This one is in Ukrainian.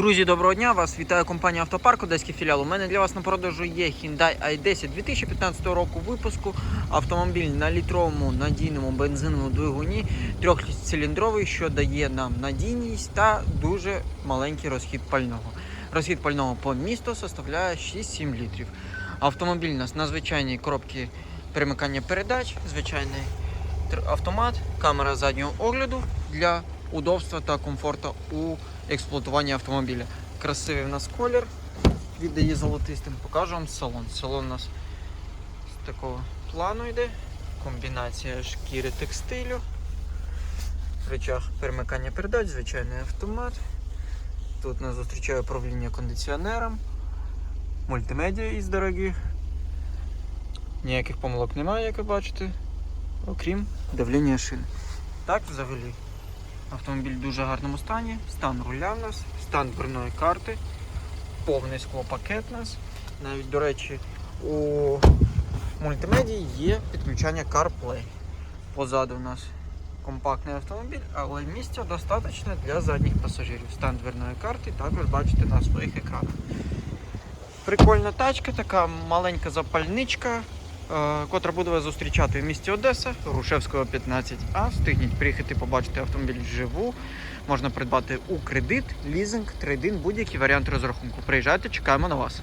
Друзі, доброго дня! Вас вітає компанія Автопарк, Одеський філіал. У мене для вас на продажу є Hyundai i10 2015 року випуску. Автомобіль на літровому надійному бензиновому двигуні, трьохциліндровий, що дає нам надійність та дуже маленький розхід пального. Розхід пального по місту составляє 6-7 літрів. Автомобіль у нас на звичайній коробці перемикання передач, звичайний автомат, камера заднього огляду для удобства та комфорту у експлуатуванні автомобіля. Красивий в нас колір, віддає золотистим. Покажу вам салон. Салон у нас з такого плану йде. Комбінація шкіри текстилю. В речах перемикання передач, звичайний автомат. Тут нас зустрічає управління кондиціонером. Мультимедіа із дорогих. Ніяких помилок немає, як ви бачите, окрім давлення шин. Так, взагалі, автомобіль в дуже гарному стані. Стан руля в нас, стан дверної карти, повний склопакет у нас. Навіть, до речі, у мультимедії є підключання CarPlay. Позаду у нас компактний автомобіль, але місця достатньо для задніх пасажирів. Стан дверної карти також бачите на своїх екранах. Прикольна тачка, така маленька запальничка, котра буде вас зустрічати в місті Одеса, Рушевського 15А. Встигніть приїхати побачити автомобіль вживу. Можна придбати у кредит, лізинг, трейдин, будь-який варіант розрахунку. Приїжджайте, чекаємо на вас.